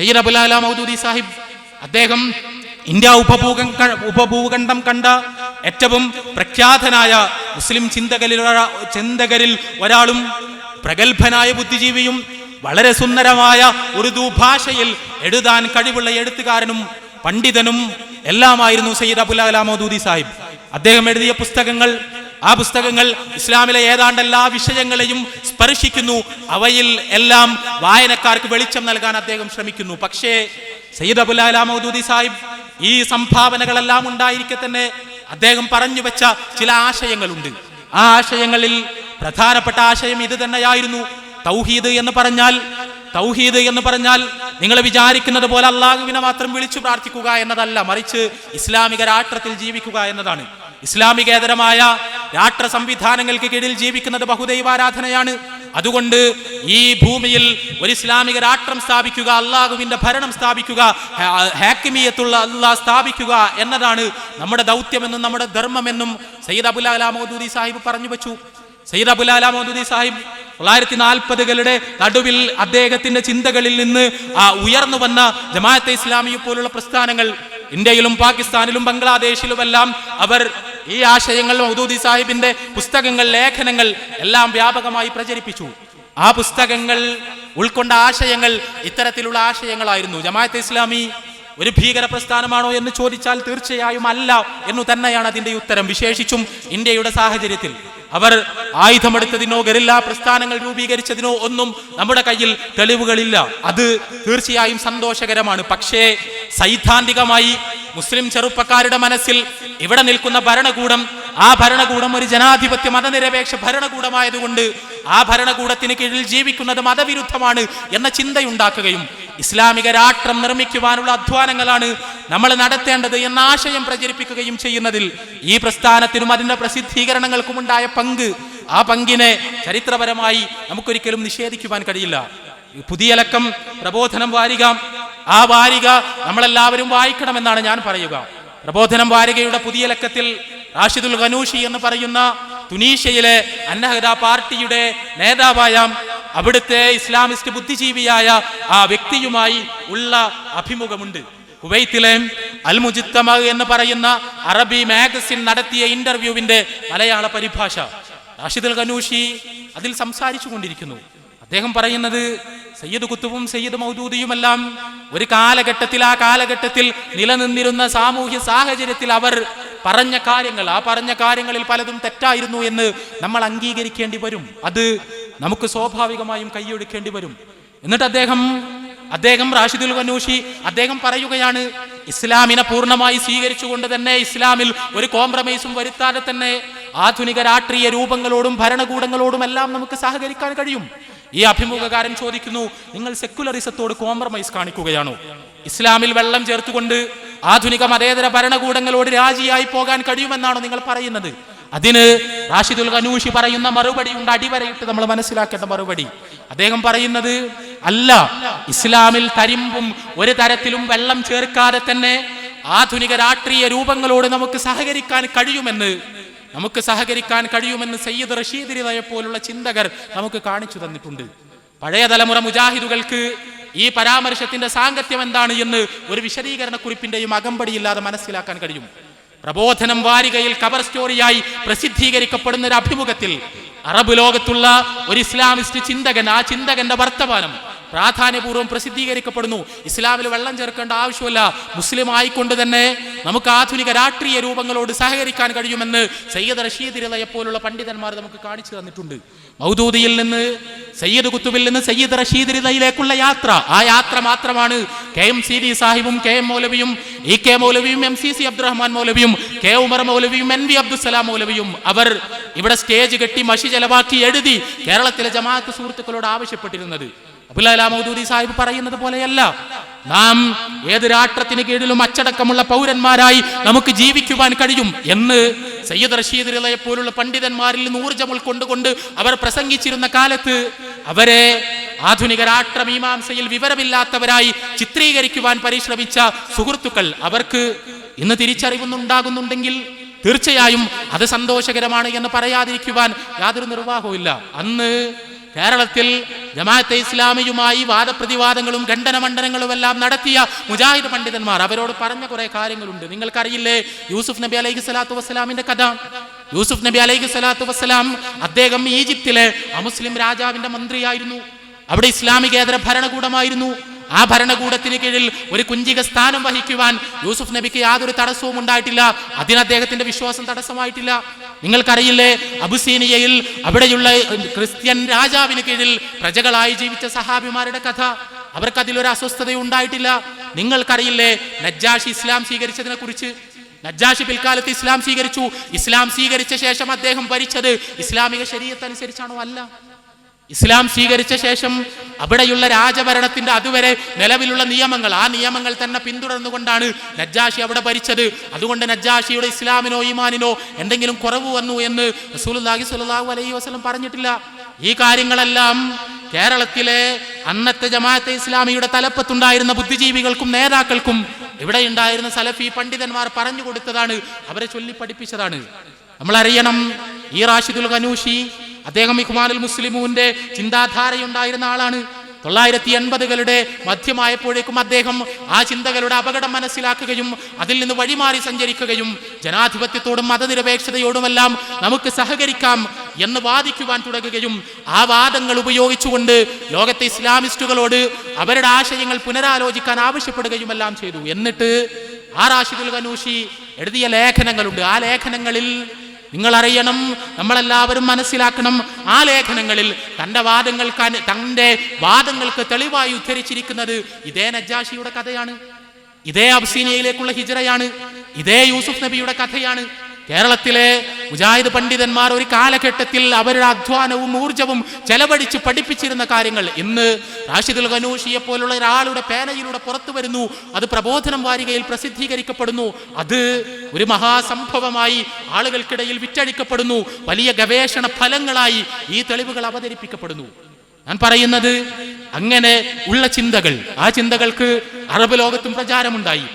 സയ്യിദ് അബുലാല മൗദൂദി സാഹിബ് അദ്ദേഹം ഇന്ത്യ ഉപഭൂഖ ഉപഭൂഖണ്ഡം കണ്ട ഏറ്റവും പ്രഖ്യാതനായ മുസ്ലിം ചിന്തകരിൽ ചിന്തകരിൽ ഒരാളും പ്രഗത്ഭനായ ബുദ്ധിജീവിയും വളരെ സുന്ദരമായ ഉറുദു ഭാഷയിൽ എഴുതാൻ കഴിവുള്ള എഴുത്തുകാരനും പണ്ഡിതനും എല്ലാമായിരുന്നു സയ്യിദ് അബുലാല മൗദൂദി സാഹിബ്. അദ്ദേഹം എഴുതിയ പുസ്തകങ്ങൾ ആ പുസ്തകങ്ങൾ ഇസ്ലാമിലെ ഏതാണ്ട് എല്ലാ വിഷയങ്ങളെയും സ്പർശിക്കുന്നു. അവയിൽ എല്ലാം വായനക്കാർക്ക് വെളിച്ചം നൽകാൻ അദ്ദേഹം ശ്രമിക്കുന്നു. പക്ഷേ സയ്യിദ് അബുലാല മൗദൂദി സാഹിബ് ഈ സംഭാവനകളെല്ലാം ഉണ്ടായിരിക്കെ തന്നെ അദ്ദേഹം പറഞ്ഞു വെച്ച ചില ആശയങ്ങളുണ്ട്. ആ ആശയങ്ങളിൽ പ്രധാനപ്പെട്ട ആശയം ഇത് തന്നെയായിരുന്നു. തൗഹീദ് എന്ന് പറഞ്ഞാൽ തൗഹീദ് എന്ന് പറഞ്ഞാൽ നിങ്ങൾ വിചാരിക്കുന്നത് പോലെ അള്ളാഹുവിനെ മാത്രം വിളിച്ചു പ്രാർത്ഥിക്കുക എന്നതല്ല മറിച്ച് ഇസ്ലാമിക രാഷ്ട്രത്തിൽ ജീവിക്കുക എന്നതാണ്. ഇസ്ലാമികേതരമായ രാഷ്ട്ര സംവിധാനങ്ങൾക്ക് കീഴിൽ ജീവിക്കുന്നത് ബഹുദൈവാരാധനയാണ്. അതുകൊണ്ട് ഈ ഭൂമിയിൽ ഒരു ഇസ്ലാമിക രാഷ്ട്രം സ്ഥാപിക്കുക അള്ളാഹുവിന്റെ ഭരണം സ്ഥാപിക്കുക ഹാക്കിമിയത്തുള്ള അള്ളാഹ് സ്ഥാപിക്കുക എന്നതാണ് നമ്മുടെ ദൗത്യമെന്നും നമ്മുടെ ധർമ്മമെന്നും സയ്യിദ് അബുൽ അലാ മൗദൂദി സാഹിബ് പറഞ്ഞു വെച്ചു. സയ്യിദ് അബുൽ അലാ മൗദൂദി സാഹിബ് തൊള്ളായിരത്തി നാൽപ്പതുകളുടെ നടുവിൽ അദ്ദേഹത്തിന്റെ ചിന്തകളിൽ നിന്ന് ആ ഉയർന്നു വന്ന ജമാഅത്തെ ഇസ്ലാമിയെ പോലുള്ള പ്രസ്ഥാനങ്ങൾ ഇന്ത്യയിലും പാകിസ്ഥാനിലും ബംഗ്ലാദേശിലുമെല്ലാം അവർ ഈ ആശയങ്ങൾ മൗദൂദി സാഹിബിന്റെ പുസ്തകങ്ങൾ ലേഖനങ്ങൾ എല്ലാം വ്യാപകമായി പ്രചരിപ്പിച്ചു. ആ പുസ്തകങ്ങൾ ഉൾക്കൊണ്ട ആശയങ്ങൾ ഇത്തരത്തിലുള്ള ആശയങ്ങളായിരുന്നു. ജമാഅത്ത് ഇസ്ലാമി ഒരു ഭീകര പ്രസ്ഥാനമാണോ എന്ന് ചോദിച്ചാൽ തീർച്ചയായും അല്ല എന്നു തന്നെയാണ് അതിന്റെ ഉത്തരം. വിശേഷിച്ചും ഇന്ത്യയുടെ സാഹചര്യത്തിൽ അവർ ആയുധമെടുത്തതിനോ ഗറില്ല പ്രസ്ഥാനങ്ങൾ രൂപീകരിച്ചതിനോ ഒന്നും നമ്മുടെ കയ്യിൽ തെളിവുകളില്ല. അത് തീർച്ചയായും സന്തോഷകരമാണ്. പക്ഷേ സൈദ്ധാന്തികമായി മുസ്ലിം ചെറുപ്പക്കാരുടെ മനസ്സിൽ ഇവിടെ നിൽക്കുന്ന ഭരണകൂടം ആ ഭരണകൂടം ഒരു ജനാധിപത്യ മതനിരപേക്ഷ ഭരണകൂടമായതുകൊണ്ട് ആ ഭരണകൂടത്തിന് കീഴിൽ ജീവിക്കുന്നത് മതവിരുദ്ധമാണ് എന്ന ചിന്തയുണ്ടാക്കുകയും ഇസ്ലാമിക രാഷ്ട്രം നിർമ്മിക്കുവാനുള്ള അധ്വാനങ്ങളാണ് നമ്മൾ നടത്തേണ്ടത് എന്ന ആശയം പ്രചരിപ്പിക്കുകയും ചെയ്യുന്നതിൽ ഈ പ്രസ്ഥാനത്തിനും അതിന്റെ പ്രസിദ്ധീകരണങ്ങൾക്കും ഉണ്ടായ പങ്ക് ആ പങ്കിനെ ചരിത്രപരമായി നമുക്കൊരിക്കലും നിഷേധിക്കുവാൻ കഴിയില്ല. പുതിയ ലക്കം പ്രബോധനം വാരിക ആ വാരിക നമ്മളെല്ലാവരും വായിക്കണമെന്നാണ് ഞാൻ പറയുക. പ്രബോധനം വാരികയുടെ പുതിയ ലക്കത്തിൽ റാഷിദുൽ ഖനൂഷി എന്ന് പറയുന്ന തുനീഷ്യയിലെ അന്നഹദ പാർട്ടിയുടെ നേതാവായ അവിടുത്തെ ഇസ്ലാമിസ്റ്റ് ബുദ്ധിജീവിയായ ആ വ്യക്തിയുമായി ഉള്ള അഭിമുഖമുണ്ട്. കുവൈത്തിലെ അൽ മുജിത്തമ എന്ന് പറയുന്ന അറബി മാഗസിൻ നടത്തിയ ഇന്റർവ്യൂവിന്റെ മലയാള പരിഭാഷ. റാഷിദുൽ ഖനൂഷി അതിൽ സംസാരിച്ചു കൊണ്ടിരിക്കുന്നു. അദ്ദേഹം പറയുന്നത് സയ്യിദ് കുത്തുവും സയ്യിദ് മൗദൂദിയുമെല്ലാം ഒരു കാലഘട്ടത്തിൽ ആ കാലഘട്ടത്തിൽ നിലനിന്നിരുന്ന സാമൂഹ്യ സാഹചര്യത്തിൽ അവർ പറഞ്ഞ കാര്യങ്ങൾ ആ പറഞ്ഞ കാര്യങ്ങളിൽ പലതും തെറ്റായിരുന്നു എന്ന് നമ്മൾ അംഗീകരിക്കേണ്ടി വരും. അത് നമുക്ക് സ്വാഭാവികമായും കൈയൊടുക്കേണ്ടി വരും. എന്നിട്ട് അദ്ദേഹം അദ്ദേഹം റാഷിദുൽ വനൂഷി അദ്ദേഹം പറയുകയാണ് ഇസ്ലാമിനെ പൂർണമായി സ്വീകരിച്ചുകൊണ്ട് തന്നെ ഇസ്ലാമിൽ ഒരു കോംപ്രമൈസും വരുത്താതെ തന്നെ ആധുനിക രാഷ്ട്രീയ രൂപങ്ങളോടും ഭരണകൂടങ്ങളോടും എല്ലാം നമുക്ക് സഹകരിക്കാൻ കഴിയും. ഈ അഭിമുഖകാരൻ ചോദിക്കുന്നു നിങ്ങൾ സെക്യുലറിസത്തോട് കോംപ്രമൈസ് കാണിക്കുകയാണോ? ഇസ്ലാമിൽ വെള്ളം ചേർത്തുകൊണ്ട് ആധുനിക മതേതര ഭരണകൂടങ്ങളോട് രാജിയായി പോകാൻ കഴിയുമെന്നാണോ നിങ്ങൾ പറയുന്നത്? അതിന് റാഷിദുൽ ഖനൂഷി പറയുന്ന മറുപടി ഉണ്ട് അടിവരയിട്ട് നമ്മൾ മനസ്സിലാക്കേണ്ട മറുപടി. അദ്ദേഹം പറയുന്നത് അല്ല ഇസ്ലാമിൽ തരിമ്പും ഒരു തരത്തിലും വെള്ളം ചേർക്കാതെ തന്നെ ആധുനിക രാഷ്ട്രീയ രൂപങ്ങളോട് നമുക്ക് സഹകരിക്കാൻ കഴിയുമെന്ന് നമുക്ക് സഹകരിക്കാൻ കഴിയുമെന്ന് സയ്യിദ് റഷീദ് റിദയെ പോലുള്ള ചിന്തകർ നമുക്ക് കാണിച്ചു തന്നിട്ടുണ്ട്. പഴയ തലമുറ മുജാഹിദുകൾക്ക് ഈ പരാമർശത്തിന്റെ സാങ്കത്യം എന്താണ് എന്ന് ഒരു വിശദീകരണ കുറിപ്പിന്റെയും അകമ്പടിയില്ലാതെ മനസ്സിലാക്കാൻ കഴിയും. പ്രബോധനം വാരികയിൽ കവർ സ്റ്റോറിയായി പ്രസിദ്ധീകരിക്കപ്പെടുന്ന ഒരു അഭിമുഖത്തിൽ അറബ് ലോകത്തുള്ള ഒരു ഇസ്ലാമിസ്റ്റ് ചിന്തകൻ ആ ചിന്തകന്റെ വർത്തമാനം പ്രാധാന്യപൂർവം പ്രസിദ്ധീകരിക്കപ്പെടുന്നു. ഇസ്ലാമിൽ വെള്ളം ചേർക്കേണ്ട ആവശ്യമല്ല. മുസ്ലിം ആയിക്കൊണ്ട് തന്നെ നമുക്ക് ആധുനിക രാഷ്ട്രീയ രൂപങ്ങളോട് സഹകരിക്കാൻ കഴിയുമെന്ന് സയ്യദ് റഷീദ് റിളയെ പോലുള്ള പണ്ഡിതന്മാർ നമുക്ക് കാണിച്ചു തന്നിട്ടുണ്ട്. മൗദൂദിയിൽ നിന്ന് സയ്യദ് കുത്തുബിൽ നിന്ന് സയ്യദ് റഷീദ് റിളയിലേക്കുള്ള യാത്ര. ആ യാത്ര മാത്രമാണ് കെ എം സി ഡി സാഹിബും കെ എം മൗലവിയും ഇ കെ മൗലവിയും എം സി സി അബ്ദുറഹ്മാൻ മൗലവിയും കെ ഉമർ മൗലവിയും എൻ വി അബ്ദുസലാം മൗലവിയും അവർ ഇവിടെ സ്റ്റേജ് കെട്ടി മഷി ചെലവാക്കി എഴുതി കേരളത്തിലെ ജമാഅത്ത് സുഹൃത്തുക്കളോട് ആവശ്യപ്പെട്ടിരുന്നത്. അബുലാല മൗദൂദി സാഹിബ് പറയുന്നത് പോലെയല്ല. നാം ഏത് രാഷ്ട്രത്തിന് കീഴിലും അച്ചടക്കമുള്ള പൗരന്മാരായി നമുക്ക് ജീവിക്കുവാൻ കഴിയും എന്ന് സയ്യദ് റഷീദ് റിളയെ പോലുള്ള പണ്ഡിതന്മാരിൽ നിന്ന് ഊർജം ഉൾക്കൊണ്ടുകൊണ്ട് അവർ പ്രസംഗിച്ചിരുന്ന കാലത്ത് അവരെ ആധുനിക രാഷ്ട്രമീമാംസയിൽ വിവരമില്ലാത്തവരായി ചിത്രീകരിക്കുവാൻ പരിശ്രമിച്ച സുഹൃത്തുക്കൾ അവർക്ക് ഇന്ന് തിരിച്ചറിവുന്നുണ്ടാകുന്നുണ്ടെങ്കിൽ തീർച്ചയായും അത് സന്തോഷകരമാണ് എന്ന് പറയാതിരിക്കുവാൻ യാതൊരു നിർവാഹവും അന്ന് കേരളത്തിൽ ജമാഅത്തെ ഇസ്ലാമിയുമായി വാദപ്രതിവാദങ്ങളും ഖണ്ഡനമണ്ഡനങ്ങളും എല്ലാം നടത്തിയ മുജാഹിദ് പണ്ഡിതന്മാർ അവരോട് പറഞ്ഞ കുറെ കാര്യങ്ങളുണ്ട്. നിങ്ങൾക്കറിയില്ലേ യൂസുഫ് നബി അലൈഹി സ്വലാത്തു വസ്സലാമിന്റെ കഥ? യൂസുഫ് നബി അലൈഹി സ്വലാത്തു വസ്സലാം അദ്ദേഹം ഈജിപ്തിലെ അമുസ്ലിം രാജാവിന്റെ മന്ത്രിയായിരുന്നു. അവിടെ ഇസ്ലാമികേതര ഭരണകൂടമായിരുന്നു. ആ ഭരണകൂടത്തിന് കീഴിൽ ഒരു കുഞ്ചിക സ്ഥാനം വഹിക്കുവാൻ യൂസുഫ് നബിക്ക് യാതൊരു തടസ്സവും ഉണ്ടായിട്ടില്ല. അതിന് അദ്ദേഹത്തിന്റെ വിശ്വാസം തടസ്സമായിട്ടില്ല. നിങ്ങൾക്കറിയില്ലേ അബുസീനിയയിൽ അവിടെയുള്ള ക്രിസ്ത്യൻ രാജാവിന് കീഴിൽ പ്രജകളായി ജീവിച്ച സഹാബിമാരുടെ കഥ. അവർക്ക് അതിലൊരു അസ്വസ്ഥതയും ഉണ്ടായിട്ടില്ല. നിങ്ങൾക്കറിയില്ലേ നജ്ജാഷി ഇസ്ലാം സ്വീകരിച്ചതിനെ കുറിച്ച്? നജ്ജാഷി പിൽക്കാലത്ത് ഇസ്ലാം സ്വീകരിച്ചു. ഇസ്ലാം സ്വീകരിച്ച ശേഷം അദ്ദേഹം ഭരിച്ചത് ഇസ്ലാമിക ശരീരത്തനുസരിച്ചാണോ അല്ല? ഇസ്ലാം സ്വീകരിച്ച ശേഷം അവിടെയുള്ള രാജഭരണത്തിന്റെ അതുവരെ നിലവിലുള്ള നിയമങ്ങൾ ആ നിയമങ്ങൾ തന്നെ പിന്തുടർന്നുകൊണ്ടാണ് നജ്ജാഷി അവിടെ ഭരിച്ചത്. അതുകൊണ്ട് നജ്ജാഷിയുടെ ഇസ്ലാമിനോ ഈമാനിനോ എന്തെങ്കിലും കുറവ് വന്നു എന്ന് റസൂലുള്ളാഹി സ്വല്ലല്ലാഹു അലൈഹി വസല്ലം പറഞ്ഞിട്ടില്ല. ഈ കാര്യങ്ങളെല്ലാം കേരളത്തിലെ അന്നത്തെ ജമാഅത്തെ ഇസ്ലാമിയുടെ തലപ്പത്തുണ്ടായിരുന്ന ബുദ്ധിജീവികൾക്കും നേതാക്കൾക്കും ഇവിടെ ഉണ്ടായിരുന്ന സലഫി പണ്ഡിതന്മാർ പറഞ്ഞു കൊടുത്തതാണ്. അവരെ ചൊല്ലി പഠിപ്പിച്ചതാണ്. നമ്മൾ അറിയണം ഈ റാഷിദുൽ ഖനൂഷി അദ്ദേഹം ഇഖ്മാനുൽ മുസ്ലിമൂന്റെ ചിന്താധാരയുണ്ടായിരുന്ന ആളാണ്. തൊള്ളായിരത്തി എൺപതുകളുടെ മധ്യമായപ്പോഴേക്കും അദ്ദേഹം ആ ചിന്തകളുടെ അപകടം മനസ്സിലാക്കുകയും അതിൽ നിന്ന് വഴിമാറി സഞ്ചരിക്കുകയും ജനാധിപത്യത്തോടും മതനിരപേക്ഷതയോടുമെല്ലാം നമുക്ക് സഹകരിക്കാം എന്ന് വാദിക്കുവാൻ തുടങ്ങുകയും ആ വാദങ്ങൾ ഉപയോഗിച്ചുകൊണ്ട് ലോകത്തെ ഇസ്ലാമിസ്റ്റുകളോട് അവരുടെ ആശയങ്ങൾ പുനരാലോചിക്കാൻ ആവശ്യപ്പെടുകയുമെല്ലാം ചെയ്തു. എന്നിട്ട് ആ റാഷിദുൽ ഖനൂഷി എഴുതിയ ലേഖനങ്ങളുണ്ട്. ആ ലേഖനങ്ങളിൽ നിങ്ങൾ അറിയണം നമ്മളെല്ലാവരും മനസ്സിലാക്കണം. ആ ലേഖനങ്ങളിൽ തന്റെ വാദങ്ങൾക്ക് തന്റെ വാദങ്ങൾക്ക് തെളിവായി ഉദ്ധരിച്ചിരിക്കുന്നത് ഇതേ നജ്ജാഷിയുടെ കഥയാണ്. ഇതേ അബ്സീനിയയിലേക്കുള്ള ഹിജറയാണ്. ഇതേ യൂസുഫ് നബിയുടെ കഥയാണ്. കേരളത്തിലെ മുജാഹിദ് പണ്ഡിതന്മാർ ഒരു കാലഘട്ടത്തിൽ അവരുടെ അധ്വാനവും ഊർജവും ചെലവഴിച്ച് പഠിപ്പിച്ചിരുന്ന കാര്യങ്ങൾ. ഇന്ന് റാഷിദുൽ ഖനൂഷിയെ പോലുള്ള ഒരാളുടെ പേനയിലൂടെ പുറത്തു വരുന്നു. അത് പ്രബോധനം വാരികയിൽ പ്രസിദ്ധീകരിക്കപ്പെടുന്നു. അത് ഒരു മഹാസംഭവമായി ആളുകൾക്കിടയിൽ വിറ്റഴിക്കപ്പെടുന്നു. വലിയ ഗവേഷണ ഫലങ്ങളായി ഈ തെളിവുകൾ അവതരിപ്പിക്കപ്പെടുന്നു. ഞാൻ പറയുന്നത് അങ്ങനെ ഉള്ള ചിന്തകൾ. ആ ചിന്തകൾക്ക് അറബ് ലോകത്തും പ്രചാരമുണ്ടായി.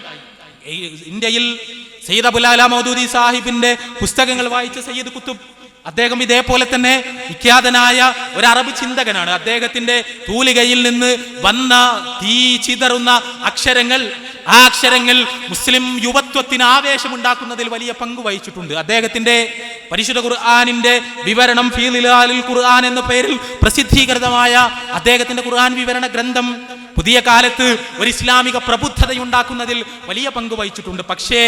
ഇന്ത്യയിൽ സയ്യിദ് അബുലാല മൗദൂദി സാഹിബിന്റെ പുസ്തകങ്ങൾ വായിച്ച സയ്യിദ് കുത്തുബ്. അദ്ദേഹം ഇതേപോലെ തന്നെ വിഖ്യാതനായ ഒരു അറബ് ചിന്തകനാണ്. അദ്ദേഹത്തിന്റെ തൂലികയിൽ നിന്ന് വന്ന തീ ചിതറുന്ന അക്ഷരങ്ങൾ ആ അക്ഷരങ്ങൾ മുസ്ലിം യുവത്വത്തിന് ആവേശമുണ്ടാക്കുന്നതിൽ വലിയ പങ്ക് വഹിച്ചിട്ടുണ്ട്. അദ്ദേഹത്തിന്റെ പരിശുദ്ധ ഖുർആാനിന്റെ വിവരണം ഫീലിലാലിൽ ഖുർആൻ എന്ന പേരിൽ പ്രസിദ്ധീകൃതമായ അദ്ദേഹത്തിന്റെ ഖുർആൻ വിവരണ ഗ്രന്ഥം പുതിയ കാലത്ത് ഒരു ഇസ്ലാമിക പ്രബുദ്ധതയുണ്ടാക്കുന്നതിൽ വലിയ പങ്ക് വഹിച്ചിട്ടുണ്ട്. പക്ഷേ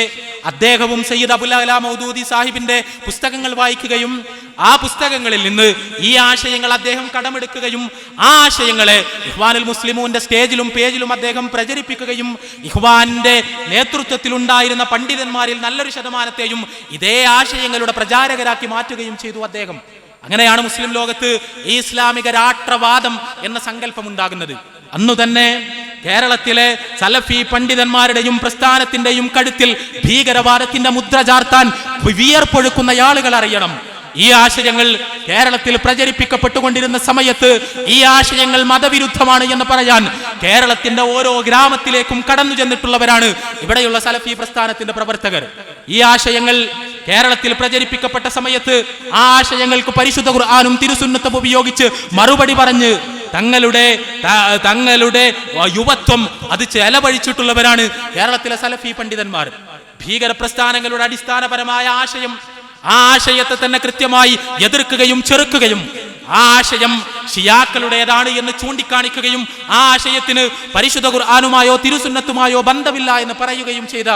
അദ്ദേഹവും സയ്യിദ് അബുൽ അല മൗദൂദി സാഹിബിന്റെ പുസ്തകങ്ങൾ വായിക്കുകയും ആ പുസ്തകങ്ങളിൽ നിന്ന് ഈ ആശയങ്ങൾ അദ്ദേഹം കടമെടുക്കുകയും ആ ആശയങ്ങളെ ഇഹ്വാനുൽ മുസ്ലിമൂന്റെ സ്റ്റേജിലും പേജിലും അദ്ദേഹം പ്രചരിപ്പിക്കുകയും ഇഹ്വാന്റെ നേതൃത്വത്തിൽ ഉണ്ടായിരുന്ന പണ്ഡിതന്മാരിൽ നല്ലൊരു ശതമാനത്തെയും ഇതേ ആശയങ്ങളുടെ പ്രചാരകരാക്കി മാറ്റുകയും ചെയ്തു അദ്ദേഹം. അങ്ങനെയാണ് മുസ്ലിം ലോകത്ത് ഈ ഇസ്ലാമിക രാഷ്ട്രവാദം എന്ന സങ്കല്പം ഉണ്ടാകുന്നത് അന്നു തന്നെ കേരളത്തിലെ സലഫി പണ്ഡിതന്മാരുടെയും പ്രസ്ഥാനത്തിന്റെയും കഴുത്തിൽ ഭീകരവാദത്തിന്റെ മുദ്ര ചാർത്താൻ വിയർപ്പൊഴുക്കുന്ന ആളുകൾ അറിയണം. ഈ ആശയങ്ങൾ കേരളത്തിൽ പ്രചരിപ്പിക്കപ്പെട്ടുകൊണ്ടിരുന്ന സമയത്ത് ഈ ആശയങ്ങൾ മതവിരുദ്ധമാണ് എന്ന് പറയാൻ കേരളത്തിന്റെ ഓരോ ഗ്രാമത്തിലേക്കും കടന്നു ചെന്നിട്ടുള്ളവരാണ് ഇവിടെയുള്ള സലഫി പ്രസ്ഥാനത്തിന്റെ പ്രവർത്തകർ. ഈ ആശയങ്ങൾ കേരളത്തിൽ പ്രചരിപ്പിക്കപ്പെട്ട സമയത്ത് ആ ആശയങ്ങൾക്ക് പരിശുദ്ധ ഖുർആാനും തിരുസുന്നത്തും ഉപയോഗിച്ച് മറുപടി പറഞ്ഞ് തങ്ങളുടെ തങ്ങളുടെ യുവത്വം അത് ചെലവഴിച്ചിട്ടുള്ളവരാണ്. കേരളത്തിലെ സലഫി പണ്ഡിതന്മാർ. ഭീകര പ്രസ്ഥാനങ്ങളുടെ അടിസ്ഥാനപരമായ ആശയം ആ ആശയത്തെ തന്നെ കൃത്യമായി എതിർക്കുകയും ചെറുക്കുകയും ആ ആശയം ഷിയാക്കളുടേതാണ് എന്ന് ചൂണ്ടിക്കാണിക്കുകയും ആ ആശയത്തിന് പരിശുദ്ധ ഖുർആാനുമായോ തിരുസുന്നത്തുമായോ ബന്ധമില്ല എന്ന് പറയുകയും ചെയ്ത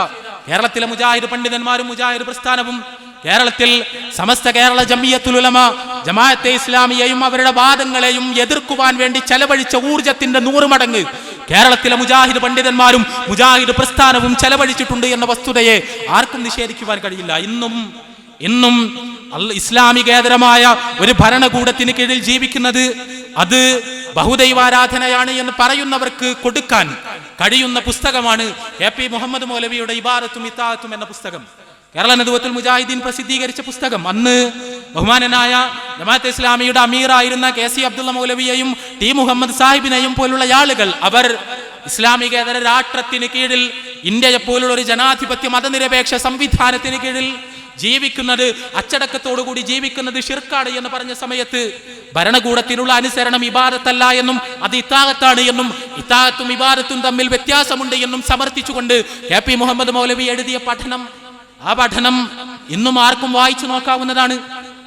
കേരളത്തിലെ മുജാഹിദ് പണ്ഡിതന്മാരും മുജാഹിദ് പ്രസ്ഥാനവും കേരളത്തിൽ സമസ്ത കേരള ജമിയത്തുലമ ജമാഅത്തെ ഇസ്ലാമിയെയും അവരുടെ വാദങ്ങളെയും എതിർക്കുവാൻ വേണ്ടി ചെലവഴിച്ച ഊർജത്തിന്റെ നൂറ് മടങ്ങ് കേരളത്തിലെ മുജാഹിദ് പണ്ഡിതന്മാരും മുജാഹിദ് പ്രസ്ഥാനവും ചെലവഴിച്ചിട്ടുണ്ട് എന്ന വസ്തുതയെ ആർക്കും നിഷേധിക്കുവാൻ കഴിയില്ല. ഇന്നും ഇന്നും ഇസ്ലാമികേതരമായ ഒരു ഭരണകൂടത്തിന് കീഴിൽ ജീവിക്കുന്നത് അത് ബഹുദൈവാരാധനയാണ് എന്ന് പറയുന്നവർക്ക് കൊടുക്കാൻ കഴിയുന്ന പുസ്തകമാണ് എ പി മുഹമ്മദ് മൗലവിയുടെ ഇബാദത്തും ഇത്താത്തും എന്ന പുസ്തകം. കേരള നദുവത്തുൽ മുജാഹിദ്ദീൻ പ്രസിദ്ധീകരിച്ച പുസ്തകം. അന്ന് ബഹുമാനനായ ജമാഅത്തെ ഇസ്ലാമിയുടെ അമീറായിരുന്ന കെ സി അബ്ദുള്ള മൗലവിയെയും ടി മുഹമ്മദ് സാഹിബിനെയും പോലുള്ള ആളുകൾ അവർ ഇസ്ലാമികേതര രാഷ്ട്രത്തിന് കീഴിൽ ഇന്ത്യയെ പോലുള്ള ഒരു ജനാധിപത്യ മതനിരപേക്ഷ സംവിധാനത്തിന് കീഴിൽ ജീവിക്കുന്നത് അച്ചടക്കത്തോടുകൂടി ജീവിക്കുന്നത് ഷിർക്കാണ് എന്ന് പറഞ്ഞ സമയത്ത് ഭരണകൂടത്തിനുള്ള അനുസരണം ഇബാദത്തല്ല എന്നും അത് ഇത്താകത്താണ് എന്നും ഇത്താകത്തും ഇബാദത്തും തമ്മിൽ വ്യത്യാസമുണ്ട് എന്നും സമർത്ഥിച്ചുകൊണ്ട് കെ പി മുഹമ്മദ് മൗലവി എഴുതിയ പഠനം ആ പഠനം ഇന്നും ആർക്കും വായിച്ചു നോക്കാവുന്നതാണ്.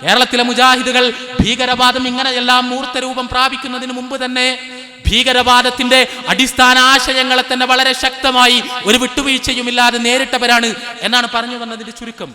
കേരളത്തിലെ മുജാഹിദുകൾ ഭീകരവാദം ഇങ്ങനെയെല്ലാം മൂർത്തരൂപം പ്രാപിക്കുന്നതിന് മുമ്പ് തന്നെ ഭീകരവാദത്തിന്റെ അടിസ്ഥാന ആശയങ്ങളെ തന്നെ വളരെ ശക്തമായി ഒരു വിട്ടുവീഴ്ചയുമില്ലാതെ നേരിട്ടവരാണ് എന്നാണ് പറഞ്ഞു വന്നതിന്റെ ചുരുക്കം.